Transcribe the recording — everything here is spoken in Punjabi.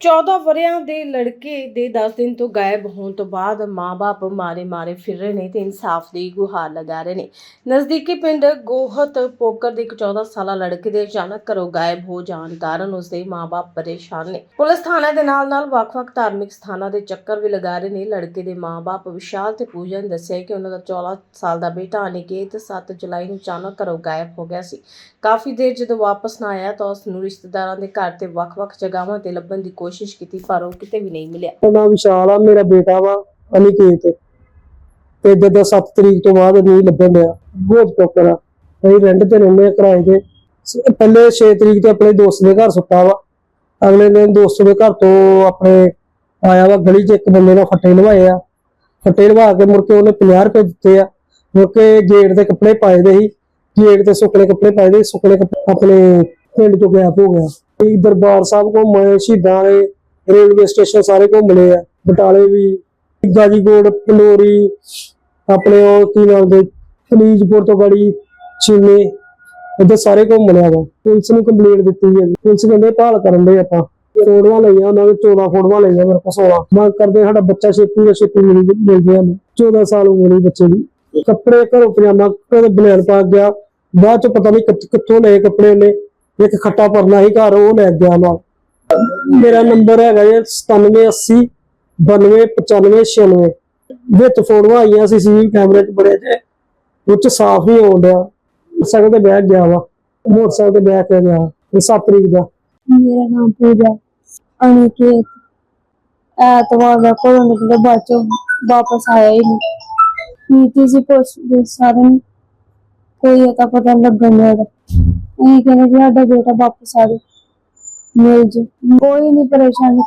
14 ਵਰਿਆਂ ਦੇ ਲੜਕੇ ਦੇ 10 ਦਿਨ ਤੋਂ ਗਾਇਬ ਹੋਣ ਤੋਂ ਬਾਅਦ ਮਾਪੇ ਮਾਰੇ-ਮਾਰੇ ਫਿਰ ਰਹੇ ਨੇ ਤੇ ਇਨਸਾਫ ਦੀ ਗੁਹਾਰ ਲਗਾ ਰਹੇ ਨੇ। ਨਜ਼ਦੀਕੀ ਪਿੰਡ ਗੋਹਤ ਪੋਕਰ ਦੇ ਇੱਕ 14 ਸਾਲਾ ਲੜਕੇ ਦੇ ਅਚਾਨਕ ਘਰੋਂ ਗਾਇਬ ਹੋ ਜਾਣ ਕਾਰਨ ਉਸ ਦੇ ਮਾਪੇ ਪਰੇਸ਼ਾਨ ਨੇ। ਪੁਲਿਸ ਥਾਣੇ ਦੇ ਨਾਲ-ਨਾਲ ਵੱਖ-ਵੱਖ ਧਾਰਮਿਕ ਸਥਾਨਾਂ ਦੇ ਚੱਕਰ ਵੀ ਲਗਾ ਰਹੇ ਨੇ। ਲੜਕੇ ਦੇ ਮਾਪੇ ਵਿਸ਼ਾਲ ਤੇ ਪੂਜਾ ਨੇ ਦੱਸਿਆ ਕਿ ਉਹਨਾਂ ਦਾ 14 ਸਾਲ ਦਾ ਬੇਟਾ ਅਨਿਕੇਤ 7 ਜੁਲਾਈ ਨੂੰ ਅਚਾਨਕ ਘਰੋਂ ਗਾਇਬ ਹੋ ਗਿਆ ਸੀ। ਕਾਫੀ ਦੇਰ ਜਦੋਂ ਵਾਪਸ ਨਾ ਆਇਆ ਤਾਂ ਉਸ ਨੂੰ ਰਿਸ਼ਤੇਦਾਰਾਂ ਦੇ ਘਰ ਤੇ ਵੱਖ-ਵੱਖ ਜਗ੍ਹਾਵਾਂ ਤੇ ਲੱਭਣ ਦੀ ਕੋਸ਼ਿਸ਼ ਕੀਤੀ ਪਰ ਉਹ ਕਿਤੇ ਵੀ ਨਹੀਂ ਮਿਲਿਆ। ਮੇਰਾ ਨਾਮ ਵਿਸ਼ਾਲ ਆ ਮੇਰਾ ਬੇਟਾ ਵਾ ਅਨਿਕੇਤ। ਤੇ ਜਦੋਂ 7 ਤਰੀਕ ਤੋਂ ਬਾਅਦ ਨਹੀਂ ਲੱਭਣ ਡਿਆ ਬਹੁਤ ਟੋਕਰ ਅਸੀਂ ਰੈਂਟ ਤੇ ਰਹਿੰਦੇ ਆ ਕਿਰਾਏ ਤੇ। ਸ- ਪਹਿਲੇ 6 ਤਰੀਕ ਤੇ ਆਪਣੇ ਦੋਸਤ ਦੇ ਘਰ ਸੁੱਤਾ ਵਾ। ਅਗਲੇ ਦਿਨ ਦੋਸਤ ਦੇ ਘਰ ਤੋਂ ਆਪਣੇ ਆਇਆ ਵਾ ਗਲੀ 'ਚ ਇੱਕ ਬੰਦੇ ਨਾਲ ਫੱਟੇ ਲਵਾਏ ਆ। ਫੱਟੇ ਲਵਾ ਕੇ ਮੁੜ ਕੇ ਉਹਨੇ 50 ਰੁਪਏ ਦਿੱਤੇ ਆ। ਮੁੜ ਕੇ ਗੇਟ ਦੇ ਕੱਪੜੇ ਪਾਏ ਦੇ ਸੀ। ਗੇਟ ਤੇ ਸੁੱਕਣੇ ਕੱਪੜੇ ਪਾਏ ਦੇ ਸੀ, ਸੁੱਕਣੇ ਕੱਪੜੇ ਆਪਣੇ ਪਿੰਡ ਤੋਂ ਗਾਇਬ ਹੋ ਗਿਆ। ਇਹ ਦਰਬਾਰ ਸਾਹਿਬ ਘੁੰਮੇ ਸ਼ਹੀਦਾਂ ਦੇ ਰੇਲਵੇ ਸਟੇਸ਼ਨ ਸਾਰੇ ਘੁੰਮ ਲਏ ਆ। ਬਟਾਲੇ ਵੀ, ਗਾਜੀਕੋਟ ਪਲੋਰੀ ਆਪਣੇ ਉਹ ਕੀ ਨਾਮ ਦੇ ਫਲੀਜਪੁਰ ਤੋਂ ਗੜੀ ਚੀਮੇ ਇੱਧਰ ਸਾਰੇ ਘੁੰਮ ਲਿਆ ਵਾ। ਪੁਲਿਸ ਨੂੰ ਕੰਪਲੇਂਟ ਦਿੱਤੀ ਹੈ ਪੁਲਿਸ ਕਹਿੰਦੇ ਭਾਲ ਕਰਨ ਦੇ ਆਪਾਂ। ਫੋਟੋਆਂ ਲਈਆਂ, ਉਹਨਾਂ ਦੇ 14 ਫੋਟੋਆਂ ਲਈਆਂ ਮੇਰੇ ਕੋਲ 16 ਮੰਗ ਕਰਦੇ ਸਾਡਾ ਬੱਚਾ ਛੇਤੀ ਤੋਂ ਛੇਤੀ ਮਿਲ ਮਿਲ ਗਿਆ ਨੂੰ 14 ਸਾਲ ਉਮਰ ਹੀ ਬੱਚੇ ਦੀ ਕੱਪੜੇ ਘਰੋਂ ਪਜਾਮਾ ਕਦੇ ਬਨੈਣ ਪਾ ਗਿਆ। ਬਾਅਦ ਚ ਪਤਾ ਨਹੀਂ ਕਿੱਥੋਂ ਲਏ ਕੱਪੜੇ ਉਹਨੇ। ਇੱਕ ਖੱਟਾ ਪਰਨਾ ਸੀ ਘਰ, ਉਹ ਲੈ ਗਿਆ ਨਾਲ ਮੇਰਾ ਨੰਬਰ ਹੈਗਾ ਜੀ 9780 929596 ਵਿੱਚ ਫੋਟੋਆਂ ਆਈਆਂ ਸੀ ਸੀ ਕੈਮਰੇ 'ਚ ਬੜੇ ਜੇ ਉਹ ਸਾਫ਼ ਨਹੀਂ ਆਉਣ ਮੋਟਰਸਾਈਕਲ ਤੇ ਬੈਠ ਗਿਆ ਵਾ। ਮੋਟਰਸਾਈਕਲ ਤੇ ਬੈਠ ਕੇ ਗਿਆ। ਇਹ 7 ਤਰੀਕ ਦਾ। ਮੇਰਾ ਨਾਮ ਪੂਜਾ। ਅਨਿਕੇਤ ਐਤਵਾਰ ਦਾ ਕੋਲੋਂ ਨਿਕਲੇ, ਬਾਅਦ ਚੋਂ ਵਾਪਸ ਆਇਆ ਹੀ ਨਹੀਂ। ਨੀਤੀ ਸੀ ਪੁੱਛਦੇ ਸਾਰਿਆਂ ਨੂੰ। ਕੋਈ ਤਾਂ ਪਤਾ ਨੀ ਲੱਗਣ ਦਾ ਅਸੀਂ ਕਹਿੰਦੇ ਵੀ ਸਾਡਾ ਬੇਟਾ ਵਾਪਸ ਆ ਜਾਏ ਮਿਲ ਜੇ। ਕੋਈ ਨਹੀਂ ਪਰੇਸ਼ਾਨੀ।